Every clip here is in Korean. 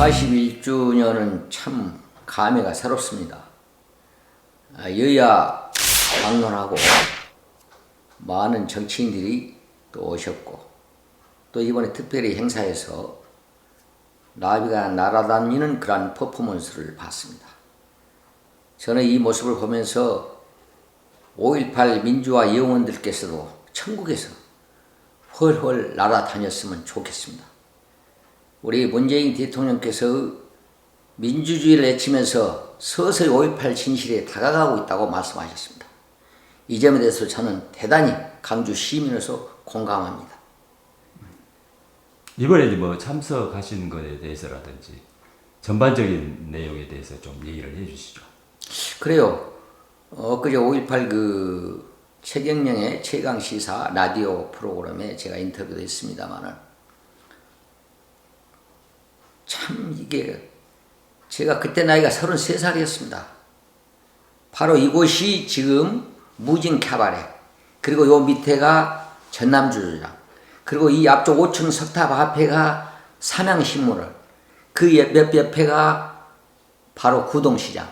41주년은 참 감회가 새롭습니다. 아, 여야 방문하고 많은 정치인들이 또 오셨고 또 이번에 특별히 행사에서 나비가 날아다니는 그러한 퍼포먼스를 봤습니다. 저는 이 모습을 보면서 5.18 민주화 영원들께서도 천국에서 훨훨 날아다녔으면 좋겠습니다. 우리 문재인 대통령께서 민주주의를 외치면서 서서히 5.18 진실에 다가가고 있다고 말씀하셨습니다. 이 점에 대해서 저는 대단히 강주 시민으로서 공감합니다. 이번에 뭐 참석하신 것에 대해서라든지 전반적인 내용에 대해서 좀 얘기를 해 주시죠. 그래요. 엊그제 5.18그 최경령의 최강 시사 라디오 프로그램에 제가 인터뷰도 했습니다만은 참 이게 제가 그때 나이가 33살이었습니다. 바로 이곳이 지금 무진 캐바레 그리고 요 밑에가 전남주주장 그리고 이 앞쪽 5층 석탑 앞에가 삼양신문을 그 옆 옆에가 바로 구동시장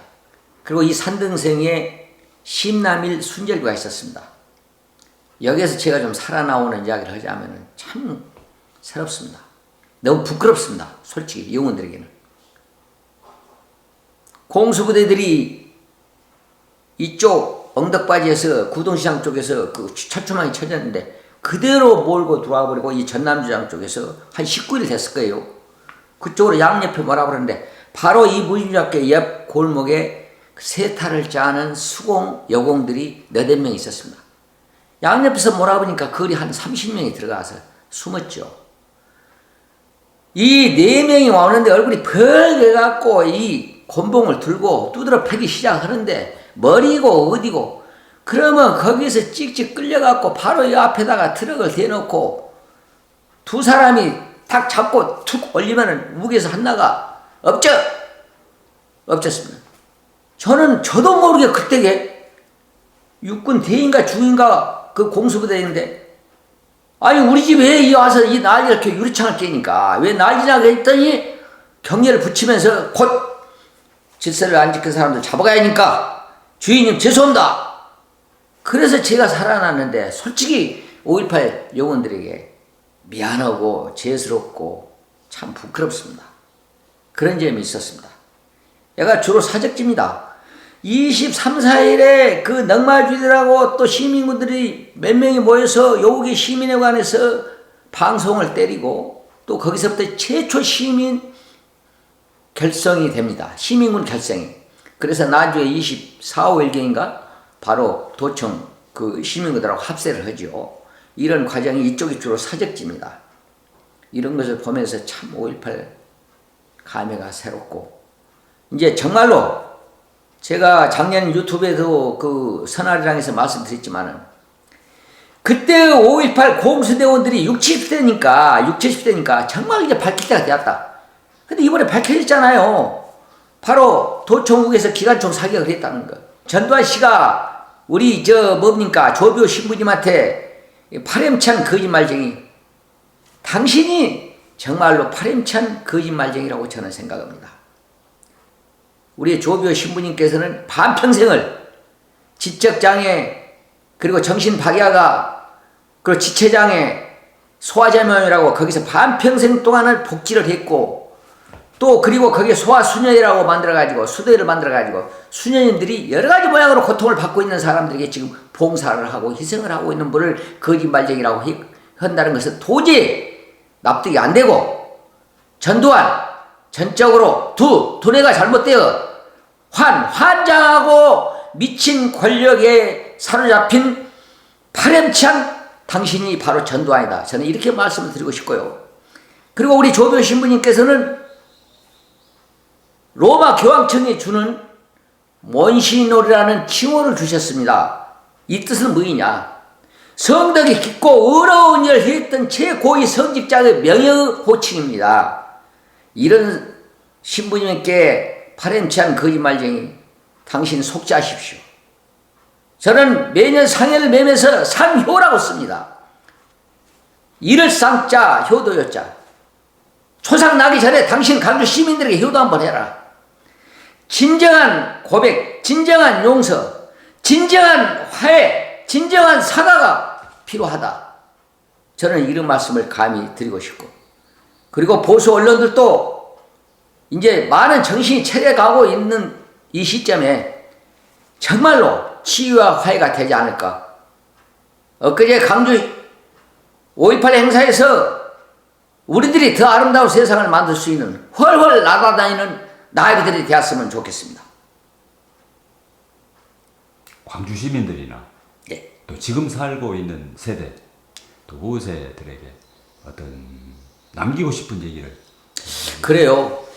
그리고 이 산등생에 심남일 순절구가 있었습니다. 여기에서 제가 좀 살아나오는 이야기를 하자면 참 새롭습니다. 너무 부끄럽습니다. 솔직히 영혼들에게는. 공수부대들이 이쪽 엉덕바지에서 구동시장 쪽에서 그 철조망이 쳐졌는데 그대로 몰고 들어와 버리고 이 전남주장 쪽에서 한 19일 됐을 거예요. 그쪽으로 양옆에 뭐라 그러는데 바로 이 무인주학교 옆 골목에 세타를 짜는 수공 여공들이 너댓 명 있었습니다. 양옆에서 몰아보니까 거리 한 30명이 들어가서 숨었죠. 이 네 명이 와오는데 얼굴이 벌게 갖고 이 곤봉을 들고 두드러 패기 시작하는데 머리고 어디고 그러면 거기서 찍찍 끌려갖고 바로 이 앞에다가 트럭을 대놓고 두 사람이 탁 잡고 툭 올리면은 무게에서 하나가 엎져 엎졌습니다. 저는 저도 모르게 그때게 육군 대인가 중인가 그 공수부대인데 아니 우리 집에 이 와서 이 난리 이렇게 유리창을 깨니까 왜 난리나 했더니 경례를 붙이면서 곧 질서를 안 지킨 사람들 잡아가야 하니까 주인님 죄송합니다. 그래서 제가 살아났는데 솔직히 5.18 영혼들에게 미안하고 죄스럽고 참 부끄럽습니다. 그런 점이 있었습니다. 얘가 주로 사적지입니다. 23, 4일에 그 넉마주들하고 또 시민분들이 몇 명이 모여서 여기 시민회관에서 방송을 때리고 또 거기서부터 최초 시민 결성이 됩니다. 시민군 결성이. 그래서 나주에 24, 5일경인가 바로 도청 그 시민군들하고 합세를 하죠. 이런 과정이 이쪽이 주로 사적지입니다. 이런 것을 보면서 참 5.18 감회가 새롭고 이제 정말로 제가 작년 유튜브에도 그 선활이랑에서 말씀드렸지만은 그때 5.18 공수대원들이 60, 70대니까 60, 70대니까 정말 이제 밝힐 때가 되었다. 근데 이번에 밝혀졌잖아요. 바로 도청국에서 기관총 사격을 했다는 거. 전두환 씨가 우리 저 뭡니까 조교 신부님한테 파렴치한 거짓말쟁이. 당신이 정말로 파렴치한 거짓말쟁이라고 저는 생각합니다. 우리 조교 신부님께서는 반평생을 지적장애 그리고 정신박약아 그리고 지체장애 소아자면이라고 거기서 반평생 동안을 복지를 했고 또 그리고 거기에 소아수녀이라고 만들어가지고 수도회를 만들어가지고 수녀님들이 여러 가지 모양으로 고통을 받고 있는 사람들에게 지금 봉사를 하고 희생을 하고 있는 분을 거짓말쟁이라고 한다는 것은 도저히 납득이 안 되고 전두환 전적으로 두 두뇌가 잘못되어 환 환장하고 미친 권력에 사로잡힌 파렴치한 당신이 바로 전두환이다. 저는 이렇게 말씀을 드리고 싶고요. 그리고 우리 조변 신부님께서는 로마 교황청에 주는 원시놀이라는 칭호를 주셨습니다. 이 뜻은 뭐이냐? 성덕이 깊고 어려운 일을 했던 최고위 성직자의 명예의 호칭입니다. 이런 신부님께 파렴치한 거짓말쟁이 당신 속죄하십시오. 저는 매년 상해를 매면서 상효라고 씁니다. 이를 쌍자 효도요자 초상 나기 전에 당신 강주 시민들에게 효도 한번 해라. 진정한 고백, 진정한 용서, 진정한 화해, 진정한 사과가 필요하다. 저는 이런 말씀을 감히 드리고 싶고, 그리고 보수 언론들도 이제 많은 정신이 차려가고 있는 이 시점에 정말로 치유와 화해가 되지 않을까. 엊그제 강주 5.18 행사에서 우리들이 더 아름다운 세상을 만들 수 있는 훨훨 날아다니는 나이들이 되었으면 좋겠습니다. 광주 시민들이나 예. 또 지금 살고 있는 세대 또 후세들에게 어떤 남기고 싶은 얘기를 그래요.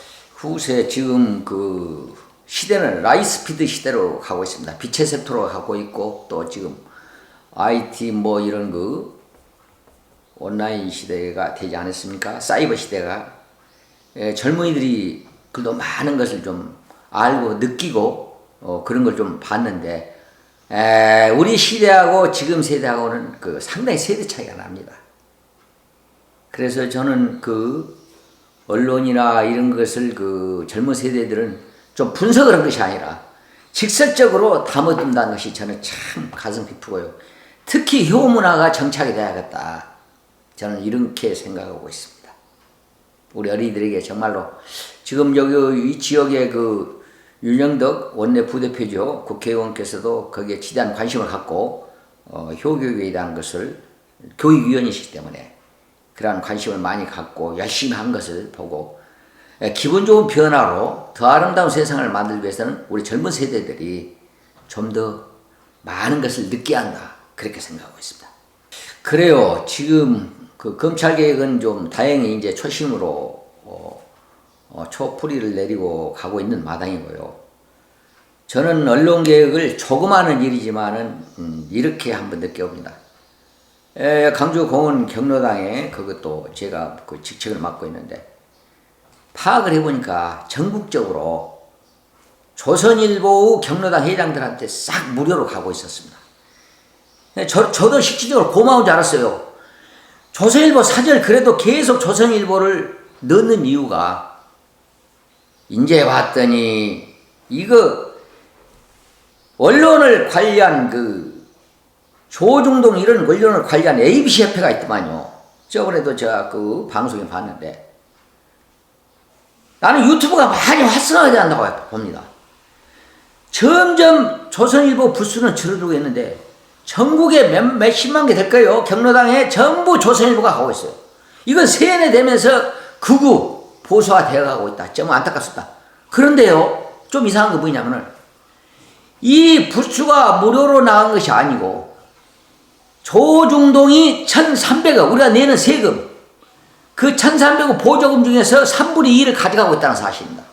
후세 지금 그 시대는 라이스피드 시대로 가고 있습니다. 빛의 섹터로 가고 있고 또 지금 IT 뭐 이런 그 온라인 시대가 되지 않았습니까? 사이버 시대가 예, 젊은이들이 그래도 많은 것을 좀 알고 느끼고 어, 그런 걸 좀 봤는데 에, 우리 시대하고 지금 세대하고는 그 상당히 세대 차이가 납니다. 그래서 저는 그 언론이나 이런 것을 그 젊은 세대들은 좀 분석을 한 것이 아니라 직설적으로 담아둔다는 것이 저는 참 가슴 깊고요. 특히 효 문화가 정착이 돼야겠다. 저는 이렇게 생각하고 있습니다. 우리 어린이들에게 정말로 지금 여기 이 지역의 그 윤영덕 원내 부대표죠 국회의원께서도 거기에 지대한 관심을 갖고 어, 효교육에 대한 것을 교육위원이시기 때문에 그러한 관심을 많이 갖고 열심히 한 것을 보고 에, 기분 좋은 변화로 더 아름다운 세상을 만들기 위해서는 우리 젊은 세대들이 좀 더 많은 것을 느껴야 한다 그렇게 생각하고 있습니다. 그래요. 지금 그 검찰 개혁은 좀 다행히 이제 초심으로 어, 어, 초풀이를 내리고 가고 있는 마당이고요. 저는 언론 개혁을 하는 일이지만은 음, 이렇게 한번 느껴봅니다. 에, 강주 공원 경로당에 그것도 제가 그 직책을 맡고 있는데 파악을 해보니까 전국적으로 조선일보 경로당 회장들한테 싹 무료로 가고 있었습니다. 예, 저, 저도 실질적으로 고마운 줄 알았어요. 조선일보 사절 그래도 계속 조선일보를 넣는 이유가 이제 봤더니 이거 언론을 관리한 그 조중동 이런 언론을 관리한 ABC 협회가 있더만요. 저번에도 제가 그 방송에 봤는데 나는 유튜브가 많이 활성화돼야 한다고 봅니다. 점점 조선일보 부수는 줄어들고 있는데 전국에 몇, 몇십만 개 될 거예요. 경로당에 전부 조선일보가 가고 있어요. 이건 세뇌되면서 극우 보수화 되어가고 있다. 좀 안타깝습니다. 그런데요, 좀 이상한 거 뭐냐면은 이 부수가 무료로 나간 것이 아니고 조중동이 1,300억 우리가 내는 세금 그 1,300억 보조금 중에서 3분의 2를 가져가고 있다는 사실입니다.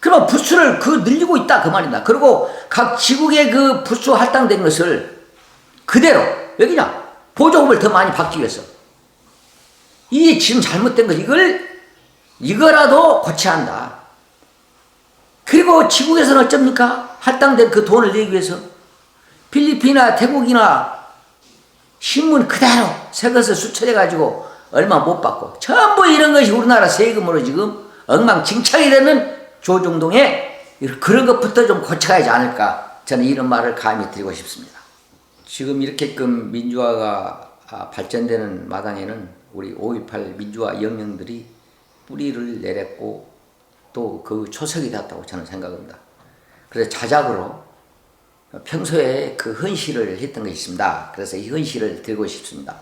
그러면 부수를 그 늘리고 있다 그 말이다. 그리고 각 지국의 그 부수 할당된 것을 그대로 여기냐 보조금을 더 많이 받기 위해서 이 지금 잘못된 것 이걸 이거라도 고쳐야 한다. 그리고 지국에서는 어쩝니까? 할당된 그 돈을 내기 위해서 필리핀이나 태국이나 신문 그대로 새 것을 수출해 가지고 얼마 못 받고 전부 이런 것이 우리나라 세금으로 지금 엉망진창이 되는 조중동에 그런 것부터 좀 고쳐야지 않을까 저는 이런 말을 감히 드리고 싶습니다. 지금 이렇게끔 민주화가 아, 발전되는 마당에는 우리 5.18 민주화 영령들이 뿌리를 내렸고 또 그 초석이 되었다고 저는 생각합니다. 그래서 자작으로 평소에 그 헌시를 했던 것이 있습니다. 그래서 이 헌시를 드리고 싶습니다.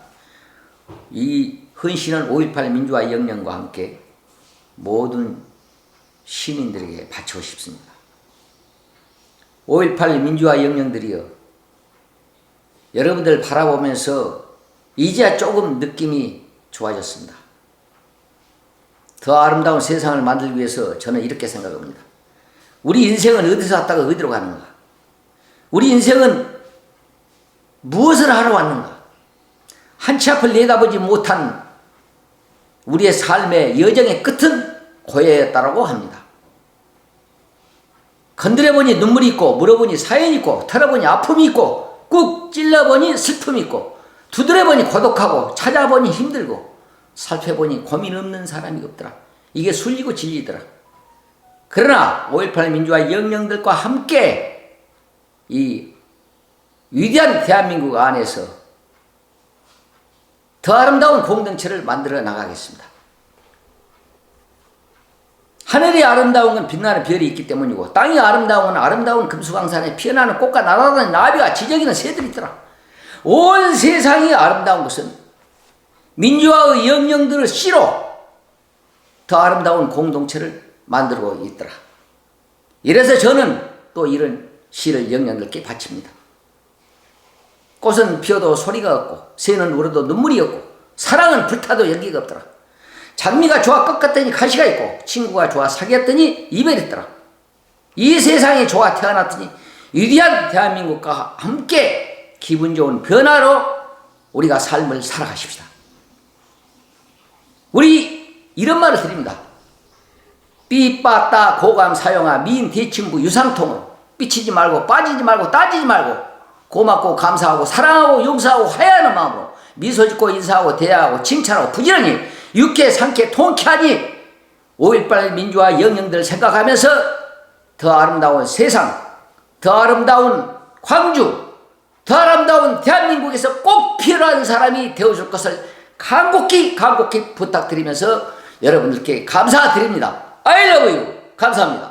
이 헌시는 5.18 민주화 영령과 함께 모든 시민들에게 바치고 싶습니다. 5.18 민주화 영령들이여 여러분들 바라보면서 이제야 조금 느낌이 좋아졌습니다. 더 아름다운 세상을 만들기 위해서 저는 이렇게 생각합니다. 우리 인생은 어디서 왔다가 어디로 가는가? 우리 인생은 무엇을 하러 왔는가? 한치 앞을 내다보지 못한 우리의 삶의 여정의 끝은 고해였다라고 합니다. 건드려보니 눈물이 있고 물어보니 사연이 있고 털어보니 아픔이 있고 꾹 찔러보니 슬픔이 있고 두드려보니 고독하고 찾아보니 힘들고 살펴보니 고민 없는 사람이 없더라. 이게 순리고 진리더라. 그러나 5.18 민주화 영령들과 함께 이 위대한 대한민국 안에서 더 아름다운 공동체를 만들어 나가겠습니다. 하늘이 아름다운 건 빛나는 별이 있기 때문이고 땅이 아름다운 건 아름다운 금수강산에 피어나는 꽃과 날아다니는 나비와 지저귀는 새들이 있더라. 온 세상이 아름다운 것은 민주화의 영령들을 씨로 더 아름다운 공동체를 만들고 있더라. 이래서 저는 또 이런 시를 영령들께 바칩니다. 꽃은 피어도 소리가 없고 새는 울어도 눈물이 없고 사랑은 불타도 연기가 없더라. 장미가 좋아 꺾었더니 가시가 있고 친구가 좋아 사귀었더니 이별이 있더라. 이 세상이 좋아 태어났더니 위대한 대한민국과 함께 기분 좋은 변화로 우리가 삶을 살아가십시다. 우리 이런 말을 드립니다. 삐빠따 고감 사용하 미인 대칭부 유상통으로 삐치지 말고 빠지지 말고 따지지 말고 고맙고 감사하고 사랑하고 용서하고 화해하는 마음으로 미소 짓고 인사하고 대화하고 칭찬하고 부지런히 육회 상쾌 통쾌하니 5.18 민주화 영령들 생각하면서 더 아름다운 세상 더 아름다운 광주 더 아름다운 대한민국에서 꼭 필요한 사람이 되어줄 것을 간곡히 간곡히 부탁드리면서 여러분들께 감사드립니다. I love you. 감사합니다.